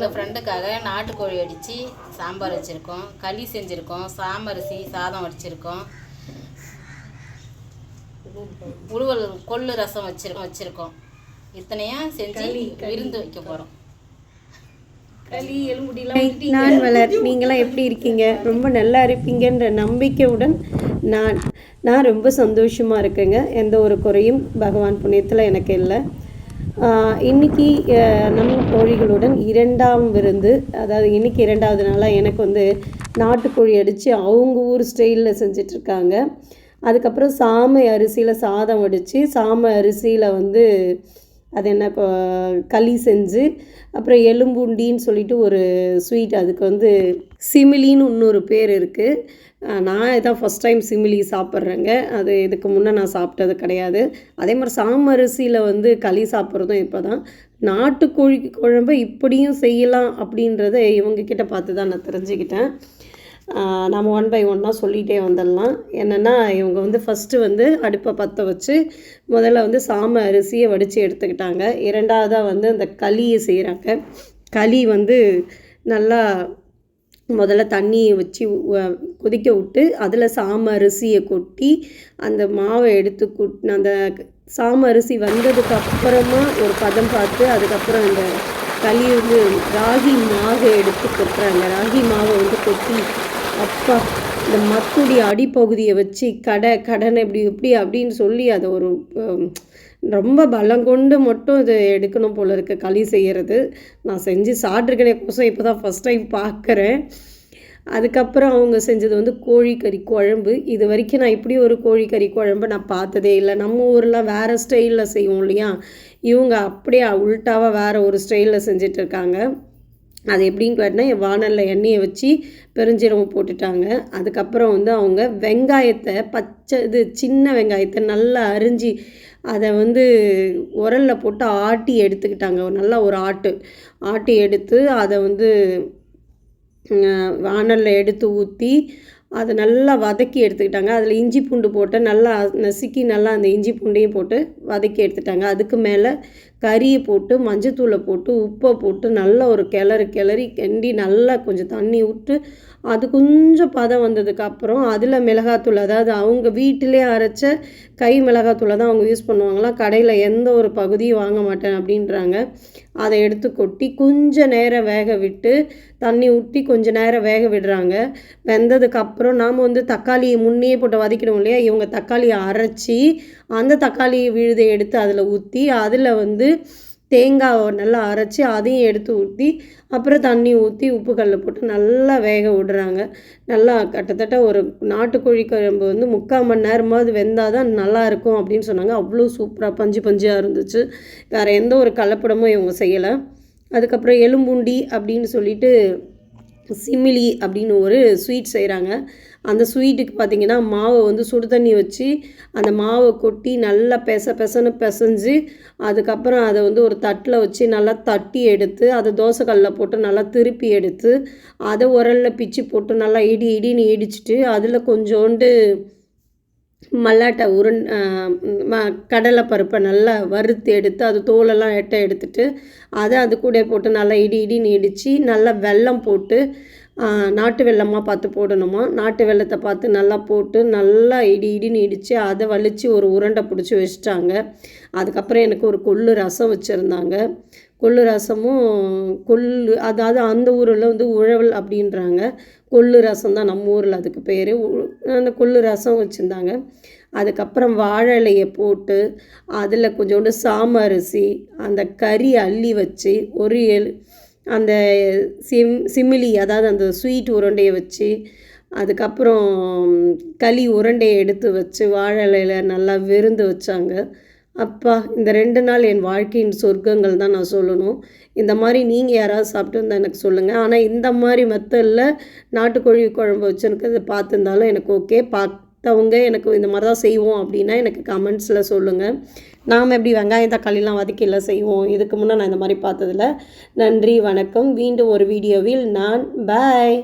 எங்கள் ஃப்ரெண்டுக்காக நாட்டுக்கோழி அடித்து சாம்பார் வச்சுருக்கோம். களி செஞ்சுருக்கோம். சாமரிசி சாதம் வச்சுருக்கோம். உழுவல் கொள்ளு ரசம் வச்சிருக்கோம் வச்சுருக்கோம். இத்தனையும் செஞ்சு விருந்து வைக்க போகிறோம் நான் வளர் நீங்களாம் எப்படி இருக்கீங்க? ரொம்ப நல்லா இருப்பீங்கன்ற நம்பிக்கையுடன் நான் நான் ரொம்ப சந்தோஷமாக இருக்கேங்க. எந்த ஒரு குறையும் பகவான் புண்ணியத்தில் எனக்கு இல்லை. இன்னைக்கு நம்ம நம் கோழிகளுடன் இரண்டாம் விருந்து அதாவது இன்னைக்கு இரண்டாவது நாளாக எனக்கு வந்து நாட்டுக்கோழி அடித்து அவங்க ஊர் ஸ்டைலில் செஞ்சிட்ருக்காங்க. அதுக்கப்புறம் சாமை அரிசியில் சாதம் வடித்து சாமை அரிசியில் வந்து அது என்ன களி செஞ்சு அப்புறம் எலும்புண்டின்னு சொல்லிட்டு ஒரு ஸ்வீட் அதுக்கு வந்து சிமிலின்னு இன்னொரு பேர் இருக்குது நான் இதான் ஃபஸ்ட் டைம் சிமிலி சாப்பிட்றேங்க. அது இதுக்கு முன்னே நான் சாப்பிட்டது கிடையாது. அதே மாதிரி சாமரிசியில் வந்து களி சாப்பிட்றதும் இப்போ தான் நாட்டுக்கோழி குழம்பு இப்படியும் செய்யலாம் அப்படின்றத இவங்கக்கிட்ட பார்த்து தான் நான் தெரிஞ்சுக்கிட்டேன். நம்ம ஒன் பை ஒன்னாக சொல்லிகிட்டே வந்துடலாம். என்னென்னா இவங்க வந்து ஃபஸ்ட்டு வந்து அடுப்பை பற்ற வச்சு முதல்ல வந்து சாம அரிசியை வடித்து எடுத்துக்கிட்டாங்க. இரண்டாவதாக வந்து அந்த களியை செய்கிறாங்க களி வந்து நல்லா முதல்ல தண்ணியை வச்சு கொதிக்க விட்டு அதில் சாம அரிசியை கொட்டி அந்த மாவை எடுத்து கொட் அந்த சாம அரிசி வந்ததுக்கு அப்புறமா ஒரு பதம் பார்த்து அதுக்கப்புறம் அந்த களி வந்து ராகி மாவை எடுத்து கொட்டுறாங்க. ராகி மாவை வந்து கொட்டி அப்பா இந்த மத்துடி அடிப்பகுதியை வச்சு கடை கடனை இப்படி இப்படி அப்படின்னு சொல்லி அதை ஒரு ரொம்ப பலம் கொண்டு மட்டும் இது எடுக்கணும் போல இருக்க. களி செய்கிறது நான் செஞ்சு சாப்பிட்ருக்கனே கோசம் இப்போ தான் ஃபஸ்ட் டைம் பார்க்குறேன் அதுக்கப்புறம் அவங்க செஞ்சது வந்து கோழிக்கறி குழம்பு. இது வரைக்கும் நான் இப்படி ஒரு கோழிக்கறி குழம்பு நான் பார்த்ததே இல்லை. நம்ம ஊரில் வேறு ஸ்டைலில் செய்வோம் இல்லையா? இவங்க அப்படியே உல்ட்டாவாக வேறு ஒரு ஸ்டைலில் செஞ்சுட்டு இருக்காங்க. அது எப்படின்னு கேட்டால் வானலில் எண்ணெயை வச்சு பெருஞ்சீரகம் போட்டுட்டாங்க. அதுக்கப்புறம் வந்து அவங்க வெங்காயத்தை பச்சை இது சின்ன வெங்காயத்தை நல்லா அரிஞ்சு அதை வந்து உரலில் போட்டு ஆட்டி எடுத்துக்கிட்டாங்க. நல்லா ஒரு ஆட்டு. ஆட்டி எடுத்து அதை வந்து வானலில் எடுத்து ஊற்றி அதை நல்லா வதக்கி எடுத்துக்கிட்டாங்க. அதில் இஞ்சி பூண்டு போட்டு நல்லா நசுக்கி நல்லா அந்த இஞ்சி பூண்டையும் போட்டு வதக்கி எடுத்துட்டாங்க. அதுக்கு மேலே கறியை போட்டு மஞ்சத்தூளை போட்டு உப்பை போட்டு நல்லா ஒரு கிளறு கிளறி கிண்டி நல்லா கொஞ்சம் தண்ணி விட்டு அது கொஞ்சம் பதம் வந்ததுக்கப்புறம் அதில் மிளகாத்தூள் அதாவது அவங்க வீட்டிலே அரைச்ச கை மிளகாத்தூளை தான் அவங்க யூஸ் பண்ணுவாங்களாம். கடையில் எந்த ஒரு பகுதியும் வாங்க மாட்டேன் அப்படின்றாங்க. அதை எடுத்து கொட்டி கொஞ்சம் நேரம் வேக விட்டு தண்ணி ஊற்றி கொஞ்சம் நேரம் வேக விடுறாங்க. வெந்ததுக்கப்புறம் நாம் வந்து தக்காளியை முன்னே போட்டு வதக்கிடுவோம் இல்லையா? இவங்க தக்காளியை அரைச்சி அந்த தக்காளி விழுதை எடுத்து அதில் ஊற்றி அதில் வந்து தேங்காவை நல்லா அரைச்சி அதையும் எடுத்து ஊற்றி அப்புறம் தண்ணி ஊற்றி உப்பு கல்ல போட்டு நல்லா வேக விடுறாங்க. நல்லா கிட்டத்தட்ட ஒரு நாட்டுக்கோழி குழம்பு வந்து முக்கால் மணி நேரமாவது வெந்தால் தான் நல்லாயிருக்கும் அப்படின்னு சொன்னாங்க. அவ்வளோ சூப்பராக பஞ்சு பஞ்சாக இருந்துச்சு. வேறு எந்த ஒரு கலப்படமும் இவங்க செய்யலை. அதுக்கப்புறம் எலும்புண்டி அப்படின்னு சொல்லிட்டு சிமிலி அப்படின்னு ஒரு ஸ்வீட் செய்கிறாங்க அந்த ஸ்வீட்டுக்கு பார்த்தீங்கன்னா மாவை வந்து சுடு தண்ணி வச்சு அந்த மாவை கொட்டி நல்லா பெச பெசன்னு பிசைஞ்சு அதுக்கப்புறம் அதை வந்து ஒரு தட்டில் வச்சு நல்லா தட்டி எடுத்து அதை தோசைக்கல்லில் போட்டு நல்லா திருப்பி எடுத்து அதை உரலில் பிச்சு போட்டு நல்லா இடி இடின்னு இடிச்சிட்டு அதில் கொஞ்சோண்டு மல்லாட்டை உருண் ம கடலைப்பருப்பை நல்லா வறுத்து எடுத்து அது தோலெல்லாம் எட்ட எடுத்துட்டு அதை அது கூட போட்டு நல்லா இடி இடின்னு இடித்து நல்லா வெல்லம் போட்டு நாட்டு வெல்லமாக பார்த்து போடணுமா? நாட்டு வெல்லத்தை பார்த்து நல்லா போட்டு நல்லா இடி இடின்னு இடித்து அதை வலித்து ஒரு உருண்டை பிடிச்சி வச்சுட்டாங்க. அதுக்கப்புறம் எனக்கு ஒரு கொள்ளு ரசம் வச்சுருந்தாங்க. கொள்ளு ரசமும் கொள்ளு அதாவது அந்த ஊரில் வந்து உழவல் அப்படின்றாங்க. கொள்ளு ரசம் தான் நம்ம ஊரில் அதுக்கு பேர். அந்த கொள்ளு ரசம் வச்சுருந்தாங்க. அதுக்கப்புறம் வாழை இலையை போட்டு அதில் கொஞ்சோண்டு சாமரிசி அந்த கறி அள்ளி வச்சு ஒரு எல் அந்த சிம் சிமிலி அதாவது அந்த ஸ்வீட் உருண்டையை வச்சு அதுக்கப்புறம் களி உருண்டையை எடுத்து வச்சு வாழை நல்லா விருந்து வச்சாங்க. அப்பா இந்த ரெண்டு நாள் என் வாழ்க்கையின் சொர்க்கங்கள் தான் நான் சொல்லணும். இந்த மாதிரி நீங்கள் யாராவது சாப்பிட்டு வந்தால் எனக்கு சொல்லுங்கள் ஆனால் இந்த மாதிரி மெத்தடில் நாட்டுக்கோழி குழம்பு வச்சுருக்கிறத பார்த்துருந்தாலும் எனக்கு ஓகே மற்றவங்க எனக்கு இந்த மாதிரி தான் செய்வோம் அப்படின்னா எனக்கு கமெண்ட்ஸில் சொல்லுங்கள் நாம் எப்படி வெங்காயம் தக்காளிலாம் வதக்கிலாம் செய்வோம்? இதுக்கு முன்னே நான் இந்த மாதிரி பார்த்ததில்ல நன்றி வணக்கம். மீண்டும் ஒரு வீடியோவில் நான் பாய்